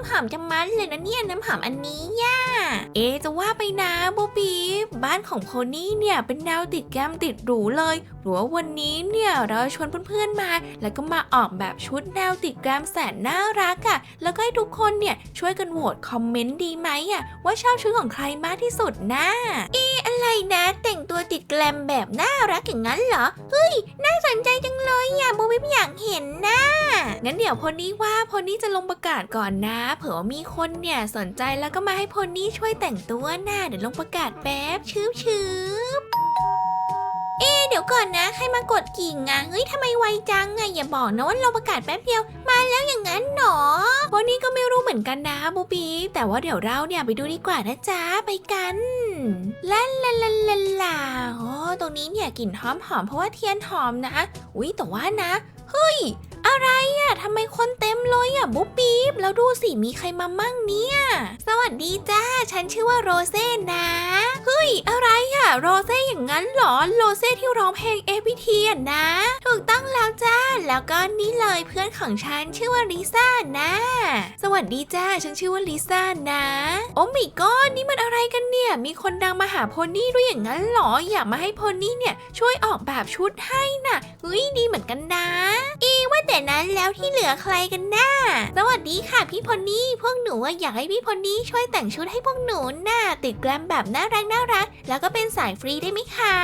ำหอมจะมันเลยนะเนี่ยน้ำหอมอันนี้ย่าเอจะว่าไปนะบูบีบ้านของโพนี่เนี่ยเป็นแนวติดแก้มติดหรูเลยหรือว่าวันนี้เนี่ยเราชวนเพื่อนๆมา แล้วก็มาออกแบบชุดแนวติดแก้มแสนน่ารักอะ่ะแล้วก็ให้ทุกคนเนี่ยช่วยกันโหวตคอมเมนต์ดีไหมอะ่ะว่าชอบชุดของใครมากที่สุดนะเอ อะไรนะ แต่งตัวติดแกลมแบบน่ารักอย่างนั้นเหรอ เฮ้ย น่าสนใจจังเลยอะบูบีอยากเห็นนะงั้นเดี๋ยวพอนี้ว่าพอนี้จะลงประกาศก่อนนะ เผื่อมีคนเนี่ยสนใจแล้วก็มาให้พอนี้ช่วยแต่งตัวนะเดี๋ยวลงประกาศแป๊บชืบชืบ เอ๊ะเดี๋ยวก่อนนะ ใครมากดกิ่งอะเฮ้ยทำไมไวจังอะอย่าบอกนะว่าเราประกาศแป๊บเดียว มาแล้วอย่างนั้นหนอวันนี้ก็ไม่รู้เหมือนกันนะบูบีแต่ว่าเดี๋ยวเราเนี่ยไปดูดีกว่านะจ๊ะไปกันลาลาลาลาลาโอ้ตรงนี้เนี่ยกลิ่นหอมหอมๆเพราะว่าเทียนหอมนะอุ้ยแต่ว่านะเฮ้ย อะไรอะทำไมคนเต็มเลยอะบุ๊บปี๊บแล้วดูสิมีใครมามั่งเนี่ย สวัสดีจ้า ฉันชื่อว่าโรเซ่นะเฮ้ยอะไรอะโรเซ่อย่างนั้นเหรอโรเซ่ที่ร้องเพลง APT อะนะ ถูกต้องแล้วจ้า แล้วก็นี่เลยเพื่อนของฉันชื่อว่าลิซ่านะ สวัสดีจ้า ฉันชื่อว่าลิซ่านะ โอ้มิก้อนนี่มันอะไรกันเนี่ย มีคนดังมาหาโพนี่ด้วยอย่างนั้นเหรออยากมาให้โพนี่เนี่ยช่วยออกแบบชุดให้น่ะเฮ้ยดีเหมือนกันนะ อีว่าแต่นั้นแล้วที่เหลือใครกันน่าสวัสดีค่ะพี่พอนี่พวกหนูอะอยากให้พี่พอนี่ช่วยแต่งชุดให้พวกหนูน่ะติดแกลมแบบน่ารักน่ารักแล้วก็เป็นสายฟรีได้ไหมคะ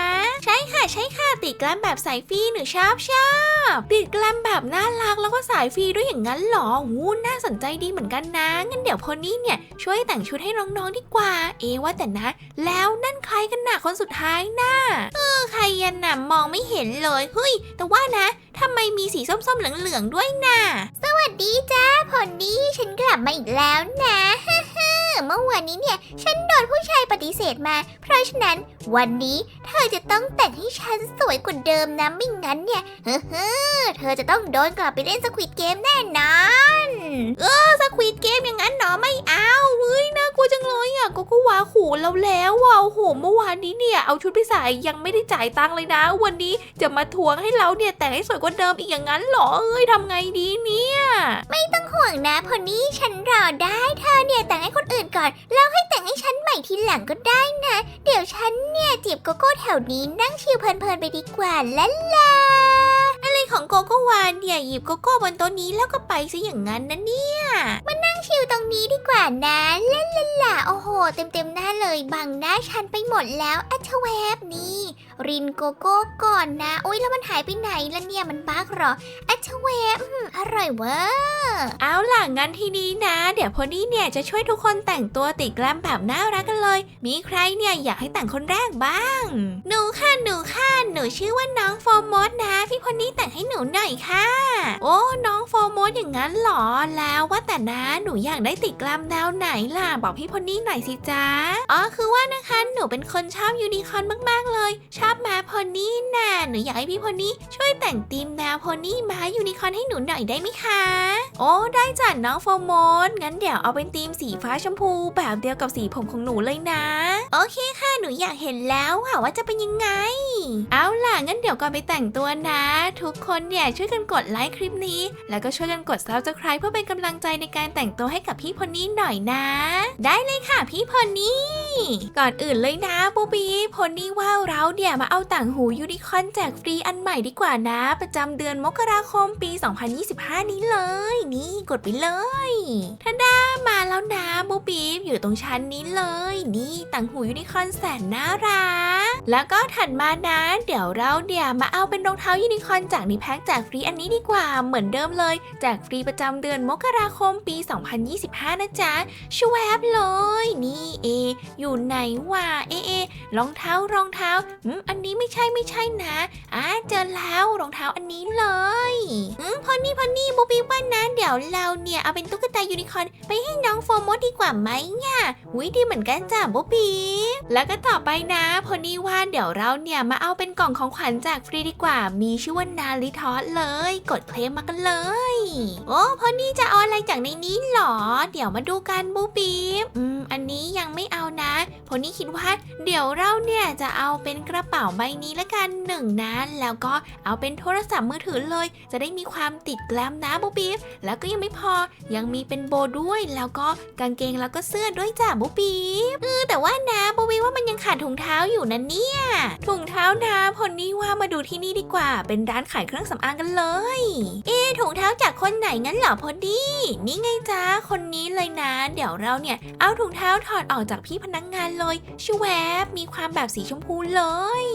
ใช่ค่ะใช่ค่ะติดแกลมแบบสายฟรีหนูชอบชอบติดแกลมแบบน่ารักแล้วก็สายฟรีด้วยอย่างนั้นเหรอวูน่าสนใจดีเหมือนกันนะงั้นเดี๋ยวพอนี่เนี่ยช่วยแต่งชุดให้น้องๆดีกว่า เอว่าแต่นะ แล้วนั่นใครกันน่ะคนสุดท้ายน่ะเออใครยันน่ะมองไม่เห็นเลยเฮ้ยแต่ว่านะ ทำไมมีสีส้มๆเหลืองๆด้วยน่ะ สวัสดีจ้าพอลลี่ฉันกลับมาอีกแล้วนะ เมื่อวานนี้เนี่ย ฉันโดนผู้ชายปฏิเสธมา เพราะฉะนั้นวันนี้เธอจะต้องแต่งให้ฉันสวยกว่าเดิมนะไม่งั้นเนี่ยเฮ้อเธอจะต้องโดนกลับไปเล่นสควิดเกมแน่นอนเออสควีดเกมอย่างนั้นเนาะไม่เอาเฮ้ยน่ากลัวจังเลยอะก็ก็วาขู่เราแล้วอะโอ้โหเมื่อวานนี้เนี่ยเอาชุดไปใส่ยังไม่ได้จ่ายตังค์เลยนะ วันนี้จะมาทวงให้เราเนี่ยแต่งให้สวยกว่าเดิมอีกอย่างนั้นเหรอเอ้ยทำไงดีเนี่ย ไม่ต้องห่วงนะพอลลี่ฉันรอได้เธอเนี่ยแต่งให้คนอื่นก่อน แล้วให้แต่งให้ฉันใหม่ทีหลังก็ได้นะ เดี๋ยวฉันเนี่ยจีบโกโก้แถวนี้นั่งชิลเพลินๆไปดีกว่าละล่ะอะไรของโกโก้วานเนี่ยหยิบโกโก้บนโต๊ะนี้แล้วก็ไปซะอย่างนั้นนะเนี่ยมานั่งชิลตรงนี้ดีกว่านะล่ละล่ะโอ้โห เต็มๆหน้าเลยบังหน้าฉันไปหมดแล้วอัชแวบนี่ รินโกโก้ก่อนนะ โอ๊ยแล้วมันหายไปไหนแล้วเนี่ยมันบักเหรออัชแวบอืมอร่อยเวอร์เอาล่ะงั้นทีนี้นะ เดี๋ยวพอนี่เนี่ยจะช่วยทุกคนแต่งตัวติดแกลมแบบน่ารักกันเลย มีใครเนี่ยอยากให้แต่งคนแรกบ้าง หนูค่ะหนูค่ะหนูชื่อว่าน้องโฟมอสนะ พี่พอนี่แต่งให้หนูหน่อยค่ะ โอ้น้องโฟมอสอย่างนั้นเหรอแล้วว่าแต่นะหนูอยากได้ติดแกลมแนวไหนล่ะบอกพี่พอนี่หน่อยสิจ๊ะอ๋อคือว่านะคะหนูเป็นคนชอบยูนิคอร์นมากๆเลยชอบม้าพอนี่น่ะหนูอยากให้พี่พอนี่ช่วยแต่งธีมแนวพอนี่ม้ายูนิคอร์นให้หนูหน่อยได้ไหมคะ โอ้ได้จ้ะน้องโฟมอสงั้นเดี๋ยวเอาเป็นธีมสีฟ้าชมพู แบบเดียวกับสีผมของหนูเลยนะ โอเคค่ะหนูอยากเห็นแล้วค่ะว่าจะเป็นยังไง เอาล่ะงั้นเดี๋ยวก่อนไปแต่งตัวนะ ทุกคนเนี่ยช่วยกันกดไลค์คลิปนี้ แล้วก็ช่วยกันกด subscribe เพื่อเป็นกำลังใจในการแต่งตัวให้กับพี่พอนี่หน่อยนะ ได้เลยค่ะพี่พอนี่ก่อนอื่นเลยนะปูบีพอนี่ว่าเราเนี่ยมาเอาต่างหูยูนิคอนแจกฟรีอันใหม่ดีกว่านะ ประจำเดือนมกราคมปี 2025 นี้เลย นี่กดไปเลยท่าดามาแล้วนะบูบีอยู่ตรงชั้นนี้เลย นี่ต่างหูยูนิคอนแสนน่ารักแล้วก็ถัดมานะเดี๋ยวเราเนี่ยวมาเอาเป็นรองเท้ายูนิคอนจากนิแพ็คแจกฟรีอันนี้ดีกว่าเหมือนเดิมเลยแจกฟรีประจำเดือนมกราคมปี 2025 นะจ๊ะชวบเลย นี่เอ อยู่ไหนวะเอเอรองเท้ารองเท้าอืมอันนี้ไม่ใช่ไม่ใช่นะอ่าเจอแล้วรองเท้าอันนี้เลยอืมพอนี่พอนี่บูบี้ว่านะเดี๋ยวเราเนี่ยเอาเป็นตุ๊กตายูนิคอร์นไปให้น้องโฟมดดีกว่าไหมเนี่ยหุยดีเหมือนกันจ้ะบูบี้แล้วก็ต่อไปนะ พอนี่ว่าเดี๋ยวเราเนี่ยมาเอาเป็นกล่องของขวัญจากฟรีดีกว่า มีชื่อว่านาลิทอสเลย กดเคลมมากันเลย โอ้พอนี่จะเอาอะไรจากในนี้หรอ เดี๋ยวมาดูกันบูบี้อืมอันนี้ยังไม่เอานะ พอนี่คิดว่าเดี๋ยวเราเนี่ยจะเอาเป็นกระเป๋าป๋าใบนี้ละกันหนึ่งนะแล้วก็เอาเป็นโทรศัพท์มือถือเลย จะได้มีความติดแกลมนะบูบีฟแล้วก็ยังไม่พอยังมีเป็นโบด้วยแล้วก็กางเกงแล้วก็เสื้อด้วยจ้ะบูปีฟเออแต่ว่านะโบวีว่ามันยังขาดถุงเท้าอยู่นะเนี่ยถุงเท้านะพลนี่ว่ามาดูที่นี่ดีกว่า เป็นร้านขายเครื่องสำอางกันเลย เอ๊ะถุงเท้าจากคนไหนงั้นเหรอพอดีนี่ไงจ้าคนนี้เลยนะ เดี๋ยวเราเนี่ยเอาถุงเท้าถอดออกจากพี่พนักงงานเลยชวบมีความแบบสีชมพูเลย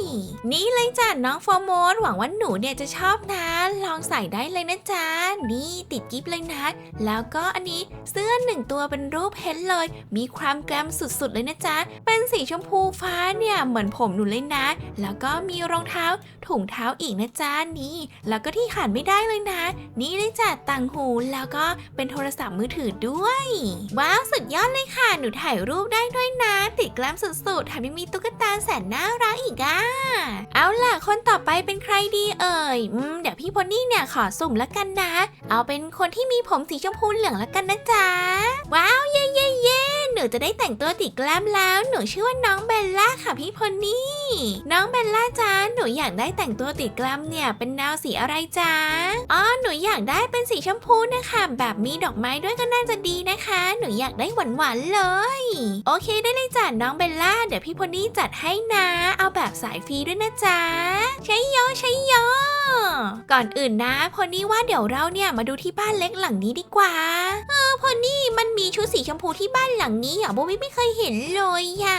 นี่เลยจ้ะน้องโฟอร์โมสหวังว่าหนูเนี่ยจะชอบนะ ลองใส่ได้เลยนะจ๊ะ นี่ติดกิฟเลยนะ แล้วก็อันนี้เสื้อหนึ่งตัวเป็นรูปเพนเลย มีความแกรมสุดๆเลยนะจ๊ะ เป็นสีชมพูฟ้าเนี่ยเหมือนผมหนูเลยนะ แล้วก็มีรองเท้าถุงเท้าอีกนะจ๊ะนี่ แล้วก็ที่ขาดไม่ได้เลยนะ นี่เลยจ้ะต่างหูแล้วก็เป็นโทรศัพท์มือถือด้วย ว้าวสุดยอดเลยค่ะหนูถ่ายรูปได้ด้วยนะ ติดแกล้มสุดๆแถมยังมีตุ๊กตาแสนน่ารักอีกอะเอาล่ะ คนต่อไปเป็นใครดีเอ่ยอืมเดี๋ยวพี่พอนี่เนี่ยขอสุ่มละกันนะ เอาเป็นคนที่มีผมสีชมพูเหลืองละกันนะจ๊ะ ว้าวเย่เย่เย่หนูจะได้แต่งตัวติดแกล้มแล้ว หนูชื่อว่าน้องเบลล่าค่ะพี่พอนี่ น้องเบลล่าจ้าหนูอยากได้แต่งตัวติดแกล้มเนี่ยเป็นแนวสีอะไรจ๊ะอ๋อหนูอยากได้เป็นสีชมพูนะคะ แบบมีดอกไม้ด้วยก็น่าจะดีนะคะ หนูอยากได้หวานๆเลย โอเคได้เลยจ้ะน้องเบลล่าเดี๋ยวพี่พอนี่จัดให้นะ เอาแบบสายฟรีด้วยนะจ๊ะ ใช้โยใช้โยก่อนอื่นนะ พอนี่ว่าเดี๋ยวเราเนี่ยมาดูที่บ้านเล็กหลังนี้ดีกว่า เออพอนี่มันมีชุดสีชมพูที่บ้านหลังนี้อะโบบี้ไม่เคยเห็นเลยอะ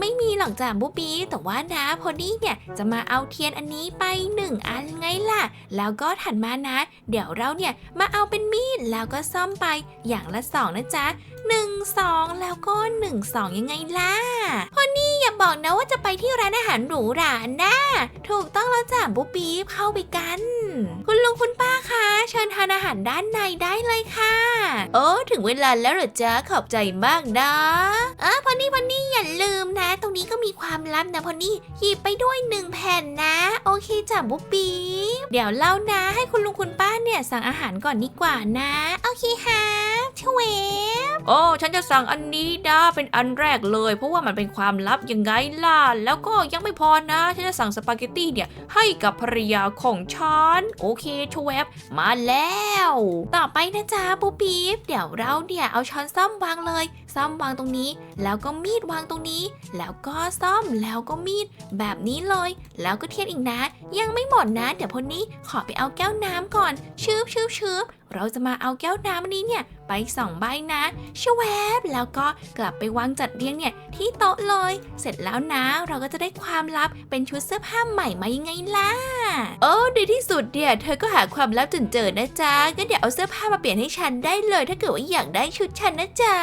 ไม่มีหรอกจ้ะบูบี้แต่ว่านะ พอนี่เนี่ยจะมาเอาเทียนอันนี้ไปหนึ่งอันไงล่ะ แล้วก็ถัดมานะ เดี๋ยวเราเนี่ยมาเอาเป็นมีดแล้วก็ซ่อมไปอย่างละสองนะจ๊ะหนึ่งสองแล้วก็หนึ่งสองยังไงล่ะพอนี่อย่าบอกนะว่าจะไปที่ร้านอาหารหรูหรานะถูกต้องแล้วจ้ะบูบี้เข้าไปกัน คุณลุงคุณป้าคะเชิญทานอาหารด้านในได้เลยค่ะ โอ้ถึงเวลาแล้วเหรอจ๊ะขอบใจมากนะเออพอนี่พอนี่อย่าลืมนะ ตรงนี้ก็มีความลับนะพอนี่หยิบไปด้วยหนึ่งแผ่นนะ โอเคจ้ะบุ๊บปีเดี๋ยวเล่านะ ให้คุณลุงคุณป้าเนี่ยสั่งอาหารก่อนดีกว่านะ โอเคฮะชเวฟโอ้ฉันจะสั่งอันนี้นะเป็นอันแรกเลย เพราะว่ามันเป็นความลับยังไงล่ะ แล้วก็ยังไม่พอนะ ฉันจะสั่งสปาเกตตี้เนี่ยให้กับภรรยาของฉัน โอเคชวบมาแล้ว ต่อไปนะจ๊ะปูปี๊บเดี๋ยวเราเนี่ยเอาช้อนซ่อมวางเลยซ่อมวางตรงนี้ แล้วก็มีดวางตรงนี้ แล้วก็ซ่อมแล้วก็มีด แบบนี้เลย แล้วก็เทียนอีกนะ ยังไม่หมดนะ เดี๋ยวพนนี้ขอไปเอาแก้วน้ำก่อนชืบชืบชืบเราจะมาเอาแก้วน้ำอันนี้เนี่ยไปสองใบนะชวบแล้วก็กลับไปวางจัดเรียงเนี่ยที่โต๊ะเลย เสร็จแล้วนะ เราก็จะได้ความลับเป็นชุดเสื้อผ้าใหม่มายังไงล่ะโอ้ในที่สุดเนี่ยเธอก็หาความลับจนเจอนะจ๊ะก็เดี๋ยวเอาเสื้อผ้ามาเปลี่ยนให้ฉันได้เลย ถ้าเกิดว่าอยากได้ชุดฉันนะจ๊ะ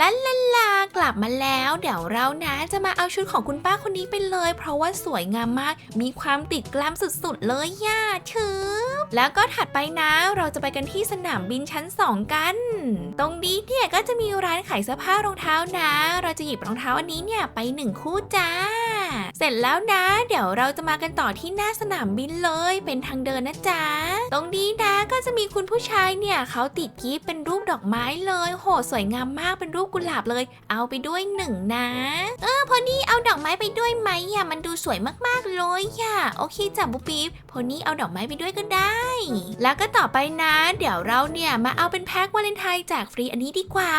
ลันลันลากลับมาแล้ว เดี๋ยวเรานะจะมาเอาชุดของคุณป้าคนนี้ไปเลย เพราะว่าสวยงามมาก มีความติดกล้ามสุดๆเลยย่าชืบแล้วก็ถัดไปนะ เราจะไปกันที่สนามบินชั้น 2 กัน ตรงนี้เนี่ยก็จะมีร้านขายเสื้อผ้ารองเท้านะ เราจะหยิบรองเท้าอันนี้เนี่ยไปหนึ่งคู่จ้า เสร็จแล้วนะ เดี๋ยวเราจะมากันต่อที่หน้าสนามบินเลย เป็นทางเดินนะจ๊ะ ตรงนี้นะก็จะมีคุณผู้ชายเนี่ยเขาติดกิฟเป็นรูปดอกไม้เลย โหสวยงามมากเป็นรูปกุหลาบเลย เอาไปด้วยหนึ่งนะ เออพอนี่เอาดอกไม้ไปด้วยไหมอะมันดูสวยมากๆเลยอะโอเคจ้ะบุ๊ปิ๊บพอนี่เอาดอกไม้ไปด้วยก็ได้ แล้วก็ต่อไปนะ เดี๋ยวเราเนี่ยมาเอาเป็นแพ็ควาเลนไทน์แจกฟรีอันนี้ดีกว่า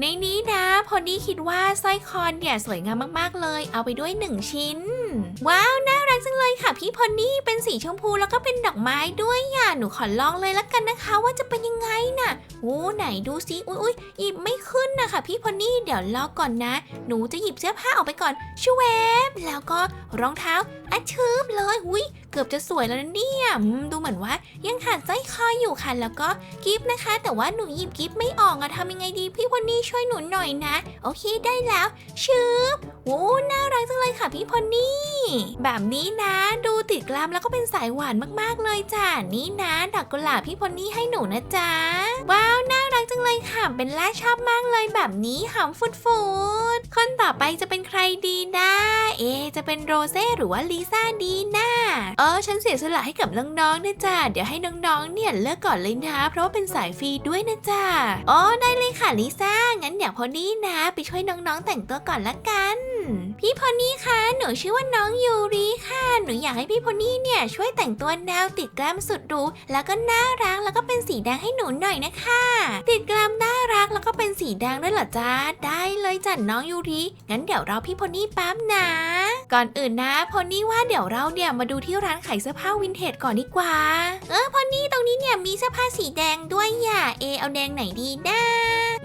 ในนี้นะ พอนี่คิดว่าสร้อยคอเนี่ยสวยงามมากๆเลย เอาไปด้วยหนึ่งชิ้นว้าว น่ารักจังเลยค่ะพี่พอนี่เป็นสีชมพูแล้วก็เป็นดอกไม้ด้วยอะหนูขอลองเลยละกันนะคะ ว่าจะเป็นยังไงน่ะโอ้ไหนดูซิอุ้ยอุ้ยหยิบไม่ขึ้นนะคะพี่พอนี่เดี๋ยวรอก่อนนะ หนูจะหยิบเสื้อผ้าออกไปก่อนชเวบแล้วก็รองเท้าอะชืบเลยอุ้ย เกือบจะสวยแล้วนะเนี่ยดูเหมือนว่ายังขาดสร้อยคออยู่ค่ะ แล้วก็กิฟต์นะคะ แต่ว่าหนูหยิบกิฟต์ไม่ออกอะทำยังไงดีพี่พอนี่ช่วยหนูหน่อยนะ โอเคได้แล้วชืบโอ้น่ารักจังเลยค่ะพี่พอนี่ แบบนี้นะดูติดกล้ามแล้วก็เป็นสายหวานมากๆเลยจ้ะนี่นะดอกกุหลาบพี่พอนี่ให้หนูนะจ๊ะว้าวน่ารักจังเลยค่ะเป็นล่าชอบมากเลยแบบนี้หอมฟุดฟุดคนต่อไปจะเป็นใครดีนะ เอ จะเป็นโรเซ่หรือว่าลิซ่าดีนะ เออฉันเสียสละให้กับน้องๆนะจ๊ะเดี๋ยวให้น้องๆเนี่ยเลือกก่อนเลยนะ เพราะว่าเป็นสายฟรีด้วยนะจ๊ะอ๋อได้เลยค่ะลิซ่างั้นเดี๋ยวพอนี่นะ ไปช่วยน้องๆแต่งตัวก่อนละกันพี่พอนี่คะหนูชื่อว่าน้องยูริค่ะ หนูอยากให้พี่พอนี่เนี่ยช่วยแต่งตัวแนวติดแกรมสุดหรูแล้วก็น่ารักแล้วก็เป็นสีแดงให้หนูหน่อยนะคะ ติดแกรมน่ารักแล้วก็เป็นสีแดงด้วยเหรอจ๊ะได้เลยจ้ะน้องยูริงั้นเดี๋ยวเราพี่พอนี่แป๊บนะ ก่อนอื่นนะพอนี่ว่าเดี๋ยวเราเนี่ยมาดูที่ร้านขายเสื้อผ้าวินเทจก่อนดีกว่า เออพอนี่ตรงนี้เนี่ยมีเสื้อผ้าสีแดงด้วยอย่าเอเอาแดงไหนดีนะ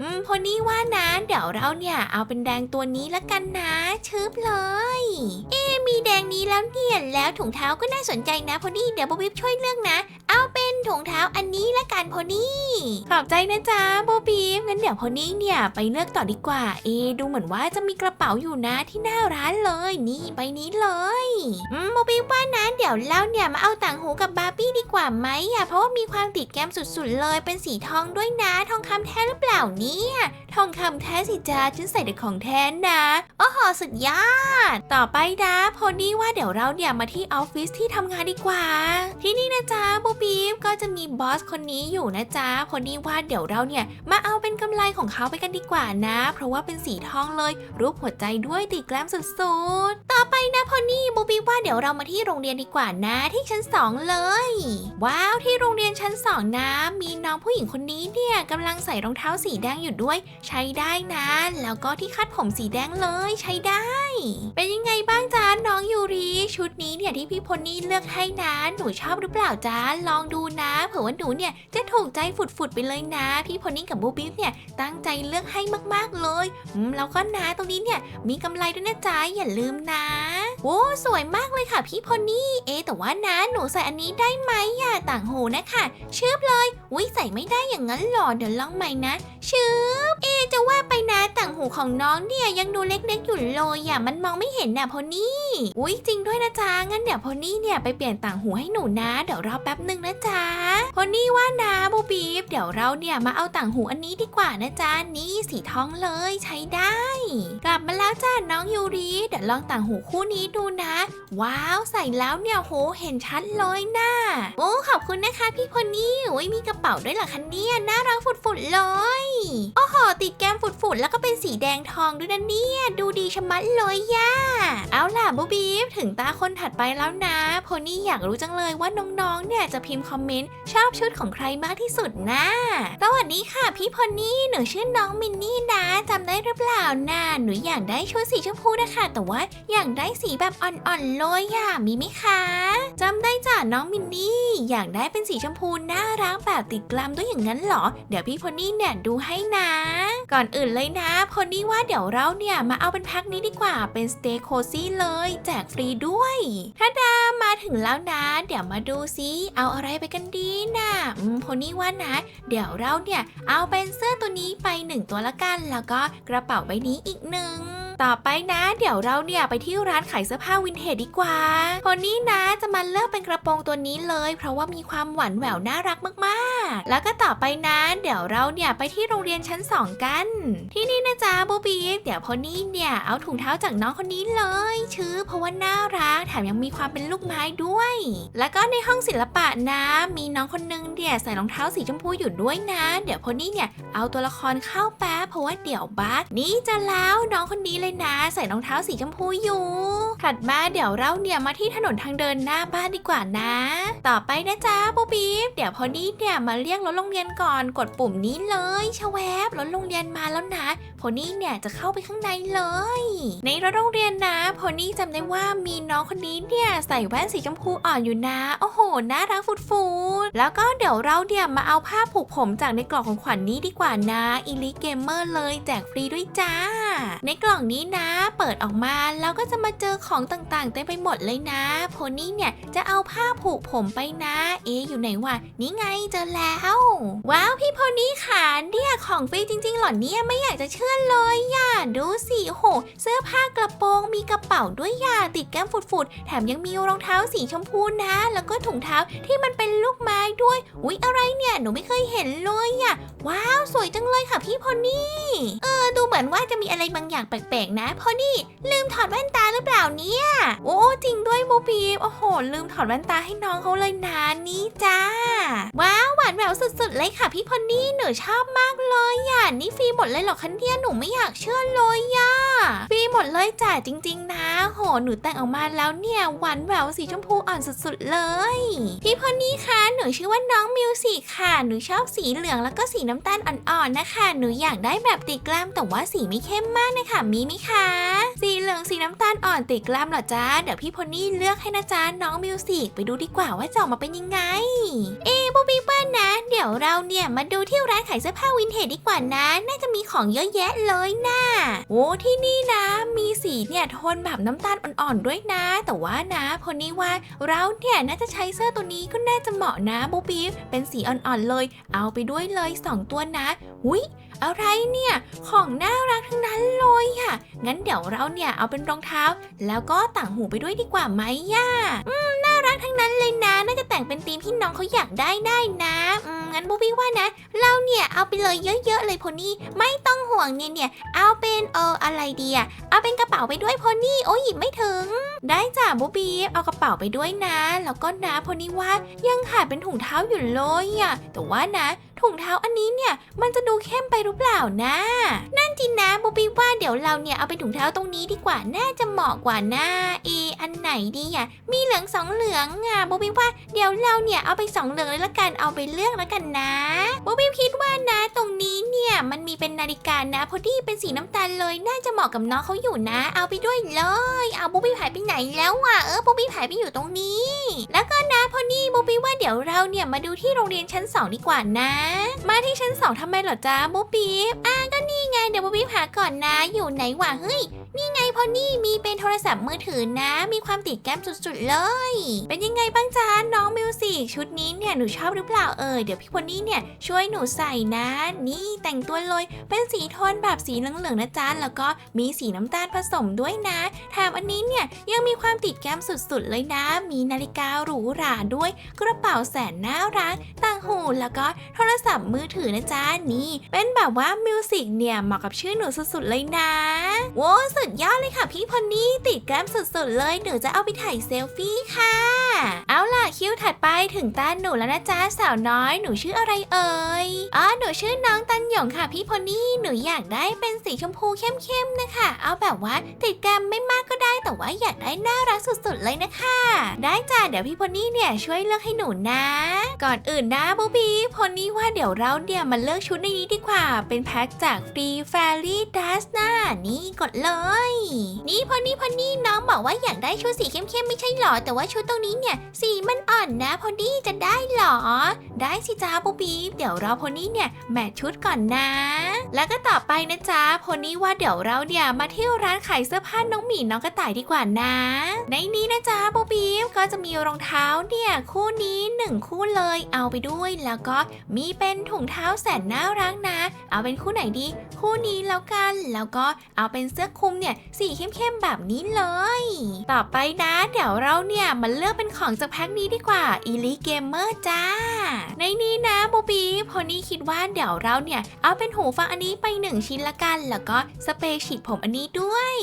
อืมพอนี่ว่านะเดี๋ยวเราเนี่ยเอาเป็นแดงตัวนี้ละกันนะชึบเลย เอมีแดงนี้แล้วเนี่ยแล้วถุงเท้าก็น่าสนใจนะพอนี่เดี๋ยวบ๊อบบี้ช่วยเลือกนะ เอาเป็นถุงเท้าอันนี้ละกันพอนี่ขอบใจนะจ๊ะโบบีมงั้นเดี๋ยวพอนี่เนี่ยไปเลือกต่อดีกว่า เอ ดูเหมือนว่าจะมีกระเป๋าอยู่นะที่หน้าร้านเลย นี่ใบนี้เลยอืมโบบีมว่านะเดี๋ยวเราเนี่ยมาเอาต่างหูกับบาร์บี้ดีกว่าไหมอะเพราะว่ามีความติดแก้มสุดๆเลยเป็นสีทองด้วยนะทองคำแท้หรือเปล่าเนี่ยทองคำแท้สิจ้าฉันใส่แต่ของแท้นะโอ้โหสุดยอดต่อไปนะพอนี่ว่าเดี๋ยวเราเนี่ยมาที่ออฟฟิศที่ทำงานดีกว่า ที่นี่นะจ๊ะโบบีมก็จะมีบอสคนนี้อยู่นะจ๊ะพอนี่ว่าเดี๋ยวเราเนี่ยมาเอาเป็นกำไรของเขาไปกันดีกว่านะ เพราะว่าเป็นสีทองเลยรูปหัวใจด้วยติดแกล้มสุดๆ ต่อไปนะพอนี่โบบีฟว่าเดี๋ยวเรามาที่โรงเรียนดีกว่านะที่ชั้นสองเลย ว้าวที่โรงเรียนชั้นสองนะ มีน้องผู้หญิงคนนี้เนี่ยกำลังใส่รองเท้าสีแดงอยู่ด้วย ใช้ได้นะ แล้วก็ที่คาดผมสีแดงเลยใช้ได้ เป็นยังไงบ้างจ๊ะน้องยูริชุด นี้เนี่ยที่พี่พลนี่เลือกให้นะหนูชอบหรือเปล่าจ๊ะลองดูนะ เผื่อว่าหนูเนี่ยจะถูกใจฝุดๆไปเลยนะ พี่พลนี่กับบูบี้เนี่ยตั้งใจเลือกให้มากๆเลยอืมแล้วก็นะตรงนี้เนี่ยมีกำไรด้วยนะจ๊ะอย่าลืมนะโอ้สวยมากเลยค่ะ พี่พลนี่เอแต่ว่านะหนูใส่อันนี้ได้ไหมอย่าต่างหูนะคะเชือบเลยอุ้ยใส่ไม่ได้อย่างนั้นหรอเดี๋ยวลองใหม่นะชืบเอจะว่าไปนะต่างหูของน้องเนี่ยยังดูเล็กๆอยู่เลยอย่ามันมองไม่เห็นนะพลนี่อุ้ยจริงด้วยนะจ๊ะงั้นเดี๋ยวพอนี่เนี่ยไปเปลี่ยนต่างหูให้หนูนะ เดี๋ยวรอแป๊บหนึ่งนะจ๊ะพอนี่ว่านะบูบีฟเดี๋ยวเราเนี่ยมาเอาต่างหูอันนี้ดีกว่านะจ๊ะนี่สีทองเลยใช้ได้ กลับมาแล้วจ้าน้องยูริเดี๋ยวลองต่างหูคู่นี้ดูนะ ว้าวใส่แล้วเนี่ยโหเห็นชัดเลยนะโอ้ขอบคุณนะคะ พี่พอนี่โอ้ยมีกระเป๋าด้วยเหรอคะเนี่ยน่ารักฝุดๆเลยโอ้โหติดแก้มฝุดๆแล้วก็เป็นสีแดงทองด้วยนะเนี่ยดูดีชะมัดเลยย่าเอาล่ะบูบีฟถึงตาคนถัดไปแล้วนะ โพนี่อยากรู้จังเลยว่าน้องๆ เนี่ยจะพิมพ์คอมเมนต์ชอบชุดของใครมากที่สุดนะ สวัสดีค่ะพี่พอนี่ หนูชื่อน้องมินนี่นะจำได้หรือเปล่านะหนูอยากได้ชุดสีชมพูนะคะ แต่ว่าอยากได้สีแบบอ่อนๆเลยอะมีไหมคะจำได้จ้ะน้องมินนี่ อยากได้เป็นสีชมพูน่ารักแบบติดกลามด้วยอย่างนั้นเหรอ เดี๋ยวพี่พอนี่เนี่ยดูให้นะ ก่อนอื่นเลยนะพอนี่ว่าเดี๋ยวเราเนี่ยมาเอาเป็นแพ็คนี้ดีกว่าเป็นสเต y c โคซี่เลย แจกฟรีด้วยท่าดามาถึงแล้วนะ เดี๋ยวมาดูซิเอาอะไรไปกันดีนะอืมพนี่ว่านะ เดี๋ยวเราเนี่ยเอาเป็นเสื้อตัวนี้ไปหนึ่งตัวละกัน แล้วก็กระเป๋าใบนี้อีกหนึ่ง ต่อไปนะ เดี๋ยวเราเนี่ยไปที่ร้านขายเสื้อผ้าวินเทจดีกว่า คนนี้นะจะมาเลือกเป็นกระโปรงตัวนี้เลย เพราะว่ามีความหวานแหววน่ารักมากๆ แล้วก็ต่อไปนะเดี๋ยวเราเนี่ยไปที่โรงเรียนชั้น 2 กัน ที่นี่นะจ๊ะบูบีเดี๋ยวพอนี่เนี่ยเอาถุงเท้าจากน้องคนนี้เลย ชื่อเพราะว่าน่ารักแถมยังมีความเป็นลูกไม้ด้วย แล้วก็ในห้องศิลปะนะ มีน้องคนนึงเนี่ยใส่รองเท้าสีชมพูอยู่ด้วยนะ เดี๋ยวพอนี่เนี่ยเอาตัวละครเข้าแป๊บเพราะว่าเดี๋ยวบัสนี่จะแล้วน้องคนนี้เลยนะ ใส่รองเท้าสีชมพูอยู่ถัดมาเดี๋ยวเราเนี่ยมาที่ถนนทางเดินหน้าบ้านดีกว่านะ ต่อไปนะจ๊ะบูบีเดี๋ยวพอนี่เนี่ยมาเรียกรถโรงเรียนก่อนกดปุ่มนี้เลยชะแวบรถโรงเรียนมาแล้วนะพอนี่เนี่ยจะเข้าไปข้างในเลย ในรถโรงเรียนนะพอนี่จำได้ว่ามีน้องคนนี้เนี่ยใส่แว่นสีชมพูอ่อนอยู่นะ โอ้โหน่ารักฟุดๆแล้วก็เดี๋ยวเราเนี่ยมาเอาผ้าผูกผมจากในกล่องของขวัญนนี้ดีกว่านะอีลิเกมเมอร์เลยแจกฟรีด้วยจ้า ในกล่องนี้นะ เปิดออกมาแล้วก็จะมาเจอของต่างๆเต็มไปหมดเลยนะโพนี่เนี่ยจะเอาผ้าผูกผมไปนะ เอ๊อยู่ไหนวะนี่ไงเจอแล้ว ว้าวพี่โพนี่ค่ะเนี่ยของฟรีจริงๆหรอเนี่ยไม่อยากจะเชื่อเลยอย่าดูสิโอ้โห เสื้อผ้ากระโปรงมีกระเป๋าด้วยอย่าติดแก้มฟุดๆแถมยังมีรองเท้าสีชมพูนะ แล้วก็ถุงเท้าที่มันเป็นลูกไม้ด้วย อุ๊ยอะไรเนี่ยหนูไม่เคยเห็นเลยอะว้าวสวยจังเลยค่ะพี่พอนี่เออดูเหมือนว่าจะมีอะไรบางอย่างแปลกๆนะพอนี่ลืมถอดแว่นตาหรือเปล่าเนี่ย โอ้จริงด้วยโบบีโอ้โห ลืมถอดแว่นตาให้น้องเขาเลยนะนี่จ้า ว้าวหวานแหววสุดๆเลยค่ะพี่พอนี่หนูชอบมากเลยอะนี่ฟรีหมดเลยเหรอคะเนี่ยหนูไม่อยากเชื่อเลยอะฟรีหมดเลยจ้ะจริง ๆ นะ โหหนูแต่งออกมาแล้วเนี่ยหวานแหววสีชมพูอ่อนสุดๆเลย พี่พอนี่คะหนูชื่อว่าน้องมิวสิกค่ะหนูชอบสีเหลืองแล้วก็สีน้ำตาลอ่อนๆนะคะ หนูอยากได้แบบติดกล้ามแต่ว่าสีไม่เข้มมากนะคะมีไหมคะ สีเหลืองสีน้ำตาลอ่อนติดกล้ามเหรอจ้าเดี๋ยวพี่พอนี่เลือกให้นะจ๊ะน้องมิวสิกไปดูดีกว่าว่าจะออกมาเป็นยังไง เอ้บูบี้ว่านะ เดี๋ยวเราเนี่ยมาดูที่ร้านขายเสื้อผ้าวินเทจดีกว่านะ น่าจะมีของเยอะแยะเลยนะโอ้ที่นี่นะ มีสีเนี่ยโทนแบบน้ำตาลอ่อนๆด้วยนะ แต่ว่านะพอนี่ว่าเราเนี่ยน่าจะใช้เสื้อตัวนี้ก็น่าจะเหมาะนะบูบีเป็นสีอ่อนๆเลย เอาไปด้วยเลยสองตัวนะหุ้ย อะไรเนี่ย ของน่ารักทั้งนั้นเลยอะงั้นเดี๋ยวเราเนี่ยเอาเป็นรองเท้า แล้วก็ต่างหูไปด้วยดีกว่าไหมย่าอืมน่ารักทั้งนั้นเลยนะ น่าจะแต่งเป็นธีมที่น้องเขาอยากได้ได้นะอืมงั้นบูบี้ว่านะ เราเนี่ยเอาไปเลยเยอะๆเลยโพนี่ไม่ต้องห่วงเนี่ยเนี่ยเอาเป็นเอออะไรดีอะเอาเป็นกระเป๋าไปด้วยโพนี่โอ้ยหยิบไม่ถึง ได้จ้ะบูบี้เอากระเป๋าไปด้วยนะ แล้วก็นะพอนี่ว่ายังขาดเป็นถุงเท้าอยู่เลยอะแต่ว่านะ ถุงเท้าอันนี้เนี่ยมันจะดูเข้มไปหรือเปล่านะ นั่นจริงนะบูบี้ว่าเดี๋ยวเราเนี่ยเอาเป็นถุงเท้าตรงนี้ดีกว่าน่าจะเหมาะกว่านะเออันไหนดีอะมีเหลืองสองเหลืองอะบูบี้ว่าเดี๋ยวเราเนี่ยเอาไปสองเหลืองเลยละกันเอาไปเลือกละกันนะบูบี้คิดว่านะตรงนี้เนี่ยมันมีเป็นนาฬิกานะพอดีเป็นสีน้ำตาลเลยน่าจะเหมาะกับน้องเขาอยู่นะ เอาไปด้วยเลยเอาบูบี้หายไปไหนแล้วอะเออบูบี้หายไปอยู่ตรงนี้ แล้วก็นะพอนี่บูบี้ว่าเดี๋ยวเราเนี่ยมาดูที่โรงเรียนชั้นสองดีกว่านะมาที่ชั้นสองทำไมเหรอจ๊ะบูบีนี่ไงเดี๋ยวบูบี้หาก่อนนะ อยู่ไหนวะเฮ้ย นี่ไงพอนี่มีเป็นโทรศัพท์มือถือนะ มีความติดแก้มสุดๆเลย เป็นยังไงบ้างจ๊ะน้องมิวสิกชุดนี้เนี่ยหนูชอบหรือเปล่าเอ่ยเดี๋ยวพี่พนนี่เนี่ยช่วยหนูใส่นะ นี่แต่งตัวเลยเป็นสีโทนแบบสีเหลืองๆนะจ๊ะแล้วก็มีสีน้ำตาลผสมด้วยนะแถมอันนี้เนี่ยยังมีความติดแก้มสุดๆเลยนะ มีนาฬิกาหรูหราด้วย กระเป๋าแสนน่ารักต่างหูแล้วก็โทรศัพท์มือถือนะจ๊ะนี่ เป็นแบบว่ามิวสิกเนี่ยเหมาะกับชื่อหนูสุดๆเลยนะโว้สุดยอดเลยค่ะพี่พอนี่ติดแก้มสุดๆเลยหนูจะเอาไปถ่ายเซลฟี่ค่ะ เอาล่ะคิวถัดไปถึงตาหนูแล้วนะจ๊ะสาวน้อยหนูชื่ออะไรเอ่ยอ๋อหนูชื่อน้องตันหยงค่ะพี่พอนี่หนูอยากได้เป็นสีชมพูเข้มๆนะคะ เอาแบบว่าติดแก้มไม่มากก็ได้แต่ว่าอยากได้น่ารักสุดๆเลยนะคะ ได้จ้ะเดี๋ยวพี่พนนี่เนี่ยช่วยเลือกให้หนูนะ ก่อนอื่นนะบูบีพนนี่ว่าเดี๋ยวเราเนี่ยมาเลือกชุดในนี้ดีกว่า เป็นแพ็คจากฟรีแฟรี่ดัสนะนี่กดเลย นี่พอนี่พอนี่น้องบอกว่าอยากได้ชุดสีเข้มๆไม่ใช่หรอ แต่ว่าชุดตรงนี้เนี่ยสีมันอ่อนนะ พอนี่จะได้หรอ ได้สิจ้าบูบี้เดี๋ยวเราพนนี่เนี่ยแมทชุดก่อนนะ แล้วก็ต่อไปนะจ๊ะพนนี่ว่าเดี๋ยวเราเนี่ยมาเที่ยวร้านขายเสื้อผ้าน้องหมีน้องกระต่ายดีกว่านะ ในนี้นะจ๊ะบูบี้ก็จะมีรองเท้าเนี่ยคู่นี้หนึ่งคู่เลยเอาไปด้วยแล้วก็มีเป็นถุงเท้าแสนน่ารักนะ เอาเป็นคู่ไหนดี คู่นี้แล้วกัน แล้วก็เอาเป็นเสื้อคลุมเนี่ยสีเข้มๆแบบนี้เลย ต่อไปนะ เดี๋ยวเราเนี่ยมาเลือกเป็นของจากแพ็คนี้ดีกว่า e l i Gamer จ้า ในนี้นะโบบีพอนี่คิดว่าเดี๋ยวเราเนี่ยเอาเป็นหูฟังอันนี้ไปหนึ่งชิ้นละกัน แล้วก็สเปรย์ฉีดผมอันนี้ด้วย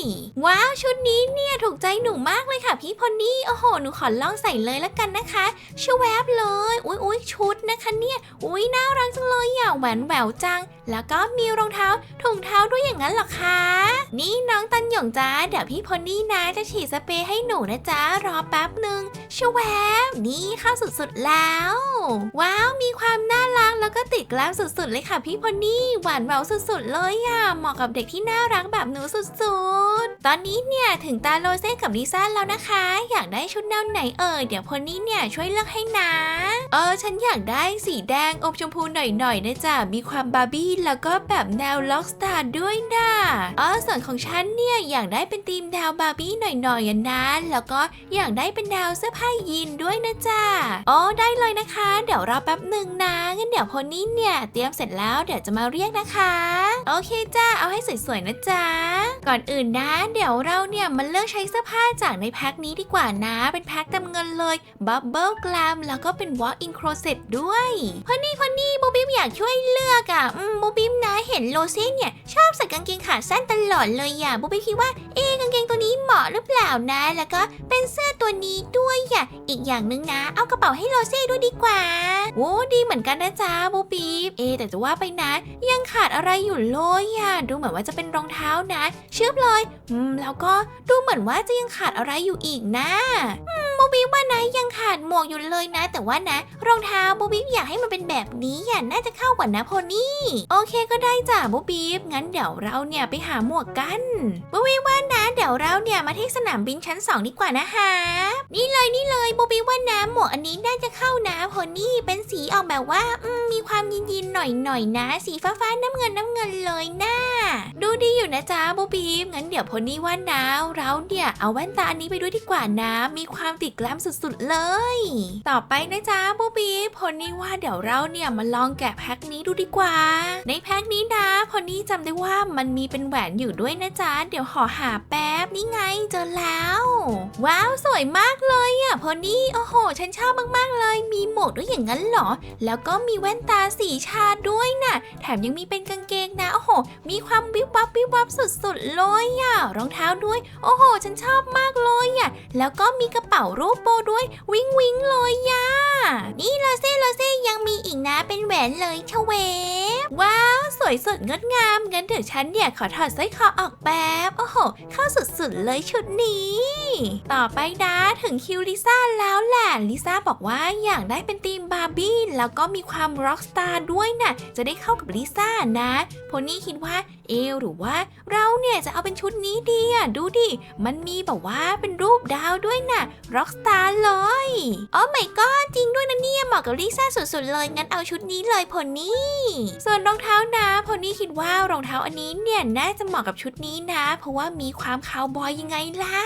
ว้าวชุดนี้เนี่ย ถูกใจหนูมากเลยค่ะพี่พอนี่โอ้โห หนูขอลองใส่เลยละกันนะคะชวแวบเลย อุ้ยอุ้ยชุดนะคะเนี่ยอุ้ยน่ารักจังเลยอะแหวนแหววจัง แล้วก็มีรองเท้าถุงเท้าด้วยอย่างนั้นหรอคะ นี่น้องตันหยงจ้าเดี๋ยวพี่พอนี่นะจะฉีดสเปรย์ให้หนูนะจ๊ะรอแป๊บหนึ่งชวแวบนี่เข้าสุดๆแล้ว ว้าวมีความน่ารักแล้วก็ติดกล้ามสุดๆเลยค่ะพี่พอนี่หวานแหววสุดๆเลยอะเหมาะกับเด็กที่น่ารักแบบหนูสุดๆ ตอนนี้เนี่ยถึงตาโรเซ่กับลิซ่าแล้วนะคะ อยากได้ชุดแนวไหนเอ่ยเดี๋ยวพอนี่เนี่ยช่วยเลือกให้นะ เออฉันอยากได้สีแดงอมชมพูหน่อยๆนะจ๊ะมีความบาร์บี้แล้วก็แบบแนวล็อกสตาร์ด้วยนะเออส่วนของฉันเนี่ยอยากได้เป็นธีมแนวบาร์บี้หน่อยๆอะนะแล้วก็อยากได้เป็นแนวเสื้อผ้ายีนด้วยนะจ๊ะอ๋อได้เลยนะคะ เดี๋ยวรอแป๊บหนึ่งนะงั้นเดี๋ยวพอนี่เนี่ยเตรียมเสร็จแล้วเดี๋ยวจะมาเรียกนะคะ โอเคจ้าเอาให้สวยๆนะจ๊ะก่อนอื่นนะ เดี๋ยวเราเนี่ยมันเลือกใช้เสื้อผ้าจากในแพ็คนี้ดีกว่านะ เป็นแพ็คเต็มเงินเลยบับเบิลกลามแล้วก็เป็น walk in closet ด้วยพอนี่พอนี่บูบี้อยากช่วยเลือกอะอืมบูบิมนะเห็นโลเซ่เนี่ย ชอบใส่กางเกงขาสั้นตลอดเลยอะบูบิมคิดว่าเอ๊กางเกงตัวนี้เหมาะหรือเปล่านะ แล้วก็เป็นเสื้อตัวนี้ด้วยอะอีกอย่างหนึ่งนะ เอากระเป๋าให้โลเซ่ด้วยดีกว่าโอ้ดีเหมือนกันนะจ๊ะบูบีบเอแต่จะว่าไปนะ ยังขาดอะไรอยู่เลยอะดูเหมือนว่าจะเป็นรองเท้านะ เชื่อมเลยอืมแล้วก็ดูเหมือนว่าจะยังขาดอะไรอยู่อีกนะบูบิว่านะยังขาดหมวกอยู่เลยนะ แต่ว่านะรองเท้าบูบิอยากให้มันเป็นแบบนี้อะน่าจะเข้ากว่านะโพนี่โอเคก็ได้จ้ะบูบีงั้นเดี๋ยวเราเนี่ยไปหาหมวกกันบูบิว่านะเดี๋ยวเราเนี่ยมาที่สนามบินชั้นสองดีกว่านะคะ นี่เลยนี่เลยบูบิว่านะหมวกอันนี้น่าจะเข้านะโพนี่เป็นสีออกแบบว่าอมมีความยินยินๆหน่อยหน่อยๆนะ สีฟ้าฟ้าๆน้ำเงินน้ำเงินเลยนะ ดูดีอยู่นะจ๊ะบูบีบงั้นเดี๋ยวพอนี่ว่านะเราเนี่ยเอาแว่นตาอันนี้ไปด้วยดีกว่านะ มีความติดแกล้มสุดๆเลย ต่อไปนะจ๊ะบูบีบพอนี่ว่าเดี๋ยวเราเนี่ยมาลองแกะแพ็คนี้ดูดีกว่า ในแพ็คนี้นะพอนี่จำได้ว่ามันมีเป็นแหวนอยู่ด้วยนะจ๊ะเดี๋ยวขอหาแป๊บนี่ไงเจอแล้ว ว้าวสวยมากเลยอะพอนี่โอ้โห ฉันชอบมากๆเลย มีหมวกด้วยอย่างนั้นเหรอ แล้วก็มีแว่นตาสีชาด้วยน่ะ แถมยังมีเป็นกางเกงนะโอ้โห มีความวิบวับวิบวับสุดๆเลยอะรองเท้าด้วย โอ้โห ฉันชอบมากเลยอะแล้วก็มีกระเป๋ารูปโบด้วย วิ้งวิงเลยอะนี่โลเซ่โลเซ่ยังมีอีกนะเป็นแหวนเลยชเว ว้าว สวยสดงดงามงั้นเดี๋ยวฉันเนี่ยขอถอดสร้อยคอออกแป๊บ โอ้โห เข้าสุดๆเลยชุดนี้ ต่อไปนะถึงคิวลิซ่าแล้วแหละลิซ่าบอกว่าอยากได้เป็นธีมบาร์บี้ แล้วก็มีความร็อกสตาร์ด้วยน่ะ จะได้เข้ากับลิซ่านะโพนี่คิดว่าเอวหรือว่า เราเนี่ยจะเอาเป็นชุดนี้ดีอะดูดิ มันมีแบบว่าเป็นรูปดาวด้วยน่ะร็อกสตาร์เลยโอ้ไม่ก็จริงด้วยนะเนี่ยเหมาะกับลิซ่าสุดๆเลยงั้นเอาชุดนี้เลยพอนี่ส่วนรองเท้านะพอนี่คิดว่ารองเท้าอันนี้เนี่ยน่าจะเหมาะกับชุดนี้นะ เพราะว่ามีความคาวบอยยังไงล่ะ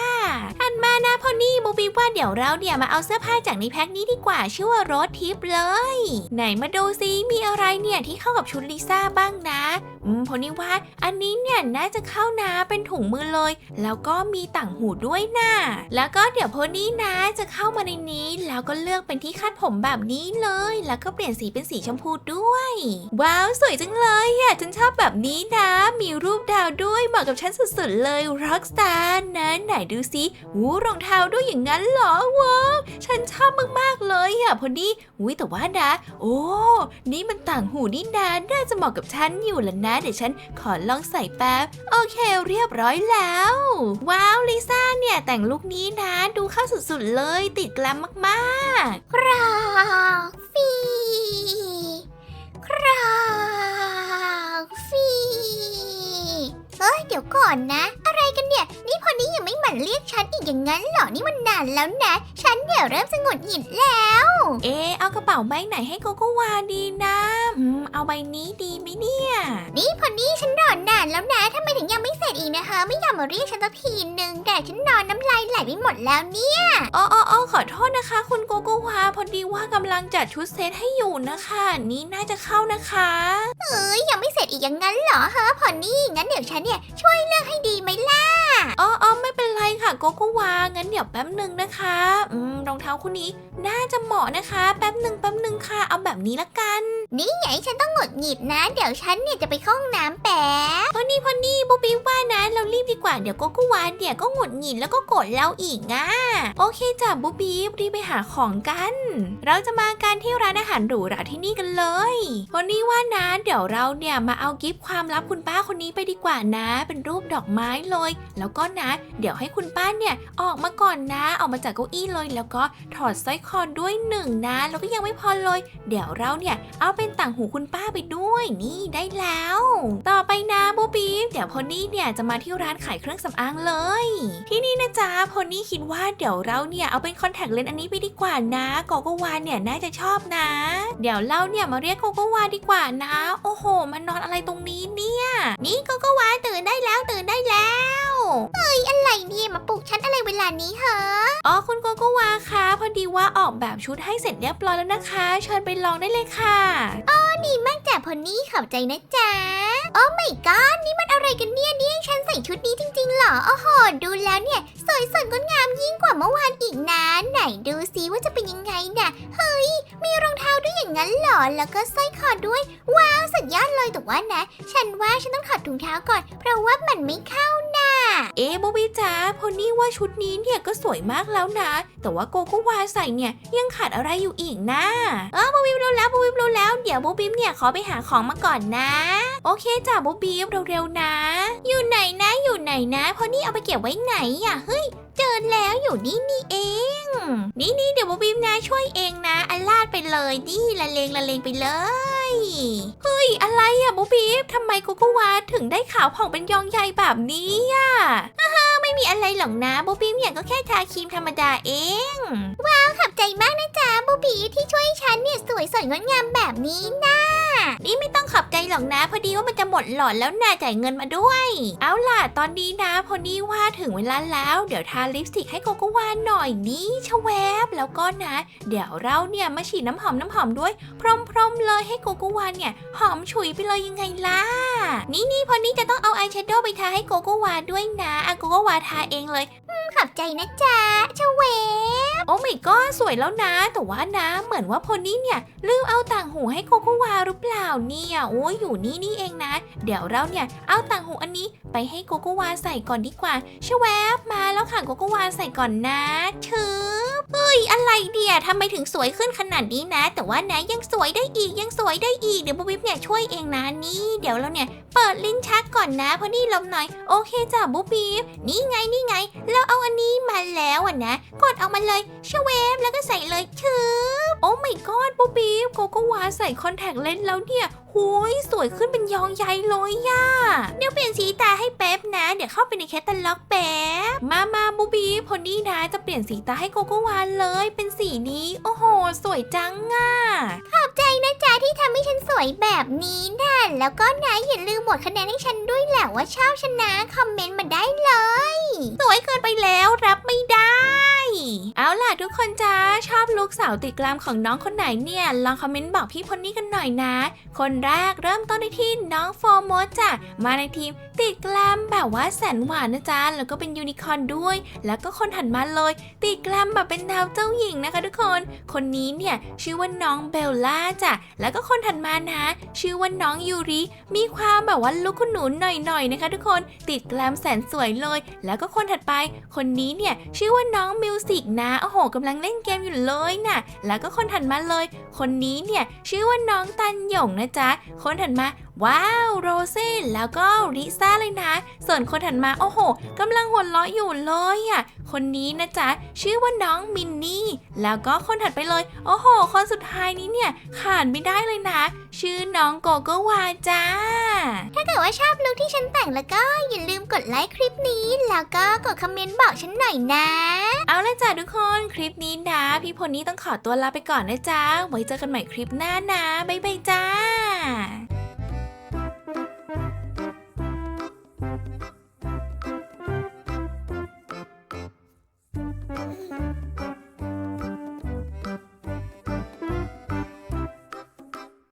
อันมานะพอนี่บูบีว่าเดี๋ยวเราเนี่ยมาเอาเสื้อผ้าจากในแพ็คนี้ดีกว่าชื่อว่ารถทิปเลย ไหนมาดูซิมีอะไรเนี่ยที่เข้ากับชุดลิซ่าบ้างนะ อืมโพนี่ว่าอันนี้เนี่ยน่าจะเข้านะเป็นถุงมือเลย แล้วก็มีต่างหูด้วยนะแล้วก็เดี๋ยวโพนี่นะจะเข้ามาในนี้ แล้วก็เลือกเป็นที่คาดผมแบบนี้เลย แล้วก็เปลี่ยนสีเป็นสีชมพูด้วย ว้าวสวยจังเลยอะฉันชอบแบบนี้นะ มีรูปดาวด้วยเหมาะกับฉันสุดๆเลยร็อกสตาร์นะไหนดูซิวูรองเท้าด้วยอย่างนั้นเหรอว้าวฉันชอบมากๆเลยอะพอดีอุ้ยแต่ว่านะ โอ้นี่มันต่างหูนี่นาน่าจะเหมาะกับฉันอยู่ล้วนะเดี๋ยวฉันขอลองใส่แป๊บ โอเคเรียบร้อยแล้ว ว้าวลิซ่าเนี่ยแต่งลุคนี้นะดูเข้าสุดๆเลยติดแกลมมากคราฟีคราฟีเฮ้ยเดี๋ยวก่อนนะ อะไรกันเนี่ย นี่พอนี้ยังไม่หมั่นเรียกฉันอีกอย่างนั้นเหรอนี่มันนานแล้วนะ ฉันเดี๋ยวเริ่มจะหงุดหงิดแล้วๆเอะเอากระเป๋าใบไหนให้โกโกวาดีนะอืมเอาใบนี้ดีไหม เนี่ย นี่พอนี้ฉันนอนนานแล้วนะทำไมถึงยังไม่เสร็จอีกนะคะ ไม่ยอมมาเรียกฉันสักทีนึงแต่ฉันนอนน้ำลายไหลไปหมดแล้วเนี่ยอ๋ออ๋อออขอโทษนะคะ คุณโกโกวาพอดีว่ากำลังจัดชุดเซตให้อยู่นะคะ นี่น่าจะเข้านะคะ เอ้ยยังไม่เสร็จอีกอย่างนั้นเหรอฮะพอนี่งั้นเดี๋ยวฉันเนี่ยช่วยเลือกให้ดีไหมล่ะอ๋ออ๋อไม่เป็นไรค่ะโกโกวางั้นเดี๋ยวแป๊บหนึ่งนะคะอืมรองเท้าคู่นี้น่าจะเหมาะนะคะ แป๊บหนึ่งแป๊บหนึ่งค่ะ เอาแบบนี้ละกัน นี่ไงฉันต้องหงุดหงิดนะเดี๋ยวี๋ยวฉันเนี่ยจะไปเข้าห้องน้ำแป๊บพอนี่พอนี่บูบีว่านะเรารีบดีกว่าเดี๋ยวโกโกวานเนี่ยก็หงุดหงิดแล้วก็โกรธเราอีกอะโอเคจ้ะบูบีรีบไปหาของกัน เราจะมากันที่ร้านอาหารหรูหราที่นี่กันเลยพอนี่ว่านะเดี๋ยวเราเนี่ยมาเอากิฟต์ความลับคุณป้าคนนี้ไปดีกว่านะ เป็นรูปดอกไม้เลย แล้วก็นะ เดี๋ยวให้คุณป้าเนี่ยออกมาก่อนนะออกมาจากเก้าอี้เลย แล้วก็ถอดสร้อยคอด้วยหนึ่งนะ แล้วก็ยังไม่พอเลย เดี๋ยวเราเนี่ยเอาเป็นต่างหูคุณป้าไปด้วยนี่ได้แล้ว ต่อไปนะบูบีเดี๋ยวพอนี่เนี่ยจะมาที่ร้านขายเครื่องสำอางเลย ที่นี่นะจ๊ะพอนี่คิดว่าเดี๋ยวเราเนี่ยเอาเป็นคอนแทคเลนส์อันนี้ไปดีกว่านะโกโกวานเนี่ยน่าจะชอบนะ เดี๋ยวเราเนี่ยมาเรียกโกโกวานดีกว่านะ โอ้โห มันนอนอะไรตรงนี้เนี่ยนี่ก็ก็ว่าตื่นได้แล้วตื่นได้แล้วเฮ้ยอะไรเนี่ยมาปลุกฉันอะไรเวลานี้เหรออ๋อคุณโกโกวาคะพอดีว่าออกแบบชุดให้เสร็จเรียบร้อยแล้วนะคะ เชิญไปลองได้เลยค่ะอ๋อดีมากจ้ะพอนี่ขอบใจนะจ๊ะโอ้ไม่ก้อนนี่มันอะไรกันเนี่ยนี่ฉันใส่ชุดนี้จริงๆเหรอโอ้โหดูแล้วเนี่ย สวยสดงดงามยิ่งกว่าเมื่อวานอีกนะไหนดูซิว่าจะเป็นยังไงน่ะเฮ้ย มีรองเท้าด้วยอย่างนั้นเหรอแล้วก็สร้อยคอด้วย ว้าวสุดยอดเลยแต่ว่านะ ฉันว่าฉันต้องถอดถุงเท้าก่อน เพราะว่ามันไม่เข้า เอ๊ะโบบี้จ๋าพอนี่ว่าชุดนี้เนี่ยก็สวยมากแล้วนะ แต่ว่าโกโก็วาใส่เนี่ยยังขาดอะไรอยู่อีกนะเออโบบี้รู้แล้วโบบี้รู้แล้วเดี๋ยวโบบี้เนี่ยขอไปหาของมาก่อนนะ โอเคจ้ะโบบี้เร็วๆนะ อยู่ไหนนะอยู่ไหนนะพราะนี่เอาไปเก็บไว้ไหนอะเฮ้ยเจอแล้วอยู่นี่นี่เองนี่นี่เดี๋ยวโบบี้นะช่วยเองนะอันลาดไปเลยนี่ละเลงละเลงไปเลย เฮ้ย อะไรอะบูบีฟทำไมโกโก็วาถึงได้ขาวผ่องเป็นยองใหญ่แบบนี้อะไม่มีอะไรหรอกนะบูบี้เนี่ยก็แค่ทาครีมธรรมดาเอง ว้าวขอบใจมากนะจ๊ะบูบี้ที่ช่วยฉันเนี่ยสวยสดงดงามแบบนี้นะ นี่ไม่ต้องขอบใจหรอกนะ พอดีว่ามันจะหมดหลอดแล้วน่าจ่ายเงินมาด้วย เอาล่ะ ตอนนี้นะ พอดีว่าถึงเวลาแล้ว เดี๋ยวทาลิปสติกให้โกโกวาหน่อยนี่ชะแวบแล้วก็นะ เดี๋ยวเราเนี่ยมาฉีดน้ำหอมน้ำหอมด้วย พรมๆเลยให้โกโกวาเนี่ย หอมฉุยไปเลยยังไงล่ะ นี่นี่พอนี้จะต้องเอาอายแชโดว์ไปทาให้โกโกวาด้วยนะอะโกโกวาทาเองเลยขอบใจนะจ๊ะชเวโอ้ไม่ก็สวยแล้วนะ แต่ว่านะ เหมือนว่าพอนี่เนี่ยลืมเอาต่างหูให้โกโกวาหรือเปล่าเนี่ยโอ้ยอยู่นี่นี่เองนะ เดี๋ยวเราเนี่ยเอาต่างหูอันนี้ไปให้โกโกวาใส่ก่อนดีกว่าชวแวบมาแล้วค่ะโกโกวาใส่ก่อนนะชึบเฮ้ยอะไรเดียทำไมถึงสวยขึ้นขนาดนี้นะ แต่ว่านะยังสวยได้อีกยังสวยได้อีกเดี๋ยวบูบิบเนี่ยช่วยเองนะนี่เดี๋ยวเราเนี่ยเปิดลิ้นชักก่อนนะเพราะนี่ลมหน่อยโอเคจ้ะบูบิบนี่ไงนี่ไงเราเอาอันนี้มาแล้วอะนะกดออกมาเลยชเวฟแล้วก็ใส่เลยชืบโอ้ไม่กอดบูบีโกโกวาใส่คอนแทคเลนส์แล้วเนี่ย หุยสวยขึ้นเป็นยองใหญ่เลยย่าเดี๋ยวเปลี่ยนสีตาให้แป๊บนะ เดี๋ยวเข้าไปในแคตตาล็อกแป๊บ มามาบูบีพอนี่นะจะเปลี่ยนสีตาให้โกโกวาเลย เป็นสีนี้ โอ้โห สวยจังอะ ขอบใจนะจ๊ะที่ทำให้ฉันสวยแบบนี้นะแล้วก็นะอย่าลืมหมดคะแนนให้ฉันด้วยแหละว่าชอบฉันนะคอมเมนต์มาได้เลย สวยเกินไปแล้วรับไม่ได้เอาล่ะทุกคนจ้าชอบลูกสาวติดกลามของน้องคนไหนเนี่ย ลองคอมเมนต์บอกพี่พอนนี่กันหน่อยนะ คนแรกเริ่มต้นในที่น้องโฟโมสจ้ะมาในทีมติดกลามแบบว่าแสนหวานนะจ๊ะแล้วก็เป็นยูนิคอร์นด้วย แล้วก็คนถัดมาเลย ติดกลามแบบเป็นดาวเจ้าหญิงนะคะทุกคน คนนี้เนี่ยชื่อว่าน้องเบลล่าจ้ะแล้วก็คนถัดมานะชื่อว่าน้องยูริมีความแบบว่าลุกคุณหนูหน่อยๆนะคะทุกคนติดแกลมแสนสวยเลย แล้วก็คนถัดไป คนนี้เนี่ยชื่อว่าน้องมิวสิกนะโอ้โหกำลังเล่นเกมอยู่เลยน่ะแล้วก็คนถัดมาเลย คนนี้เนี่ยชื่อว่าน้องตันหยงนะจ๊ะคนถัดมา ว้าว โรเซ่แล้วก็ริซ่าเลยนะ ส่วนคนถัดมา โอ้โหกำลังหัวเราะอยู่เลยอะ คนนี้นะจ๊ะ ชื่อว่าน้องมินนี่ แล้วก็คนถัดไปเลย โอ้โห คนสุดท้ายนี้เนี่ยขาดไม่ได้เลยนะ ชื่อน้องโกโกวาจ้า ถ้าเกิดว่าชอบลุคที่ฉันแต่งแล้วก็อย่าลืมกดไลค์คลิปนี้ แล้วก็กดคอมเมนต์บอกฉันหน่อยนะ เอาละจ้ะทุกคนคลิปนี้นะ พี่พลนี้ต้องขอตัวลาไปก่อนนะจ๊ะไว้เจอกันใหม่คลิปหน้านะบ๊ายบายจ้า Bye.